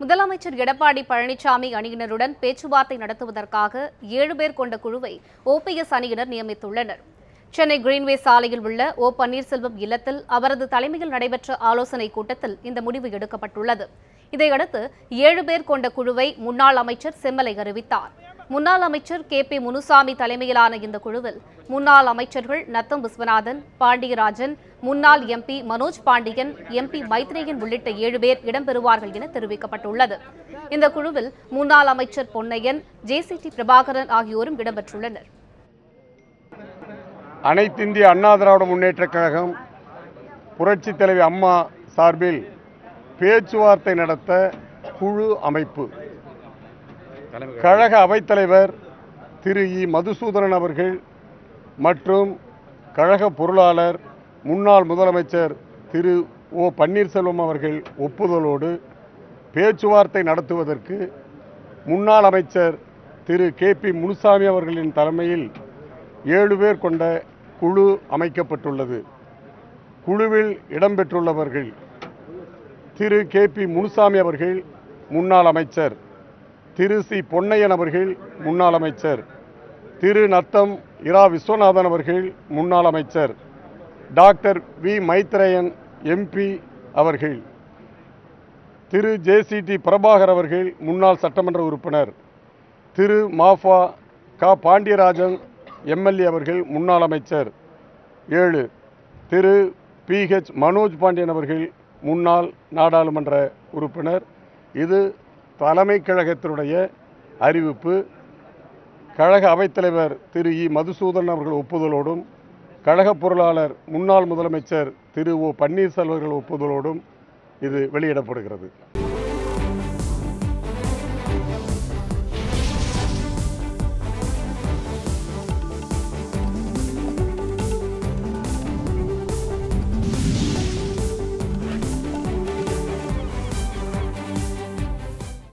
முதலமைச்சர் எடப்பாடி பழனிசாமி அணியினருடன் பேச்சுவார்த்தை நடத்துவதற்காக ஏழு பேர் கொண்ட குழுவை ஓபிஎஸ் அணியினர் நியமித்துள்ளனர். சென்னை கிரீன்வே சாலையில் உள்ள ஓ பன்னீர்செல்வம் இல்லத்தில் அவரது தலைமையில் நடைபெற்ற ஆலோசனைக் கூட்டத்தில் இந்த முடிவு எடுக்கப்பட்டுள்ளது. இதையடுத்து ஏழு பேர் கொண்ட குழுவை முன்னாள் அமைச்சர் செம்மலை அறிவித்தார். முன்னாள் அமைச்சர் கே பி முனுசாமி தலைமையிலான இந்த குழுவில் முன்னாள் அமைச்சர்கள் நத்தம் விஸ்வநாதன் பாண்டியராஜன் முன்னாள் எம்பி மனோஜ் பாண்டியன் எம்பி மைத்ரேயன் உள்ளிட்ட ஏழு பேர் இடம்பெறுவார்கள் என தெரிவிக்கப்பட்டுள்ளது. இந்த குழுவில் முன்னாள் அமைச்சர் பொன்னையன் ஜேசிடி பிரபாகரன் ஆகியோரும் இடம்பெற்றுள்ளனர். அனைத்திந்திய அண்ணா திராவிட முன்னேற்ற கழகம் புரட்சித் தலைவி அம்மா சார்பில் பேச்சுவார்த்தை நடத்த குழு அமைப்பு. கழக அவைத்தலைவர் திரு இ. மதுசூதனன் அவர்கள் மற்றும் கழக பொருளாளர் முன்னாள் முதலமைச்சர் திரு ஓ. பன்னீர்செல்வம் அவர்கள் ஒப்புதலோடு பேச்சுவார்த்தை நடத்துவதற்கு முன்னாள் அமைச்சர் திரு. கே. பி. முனுசாமி அவர்களின் தலைமையில் ஏழு பேர் கொண்ட குழு அமைக்கப்பட்டுள்ளது. குழுவில் இடம்பெற்றுள்ளவர்கள் திரு. கே. பி. முனுசாமி அவர்கள் முன்னாள் அமைச்சர். திரு சி. பொன்னையன் அவர்கள் முன்னாள் அமைச்சர். திரு நத்தம் இரா. விஸ்வநாதன் அவர்கள் முன்னாள் அமைச்சர். Doctor V. மைத்ரேயன் எம்பி அவர்கள். திரு. ஜேசிடி பிரபாகர் அவர்கள் முன்னாள் சட்டமன்ற உறுப்பினர். திரு. மாஃபா கா. பாண்டியராஜன் எம்எல்ஏ அவர்கள் முன்னாள் அமைச்சர். ஏழு. திரு. பிஹெச் மனோஜ் பாண்டியன் அவர்கள் முன்னாள் நாடாளுமன்ற உறுப்பினர். இது தலைமை கழகத்தினுடைய அறிவிப்பு கழக அவைத்தலைவர் திரு இ. மதுசூதன் அவர்கள் ஒப்புதலோடும் கழக பொருளாளர் முன்னாள் முதலமைச்சர் திரு ஓ. பன்னீர்செல்வர்கள் ஒப்புதலோடும் இது வெளியிடப்படுகிறது.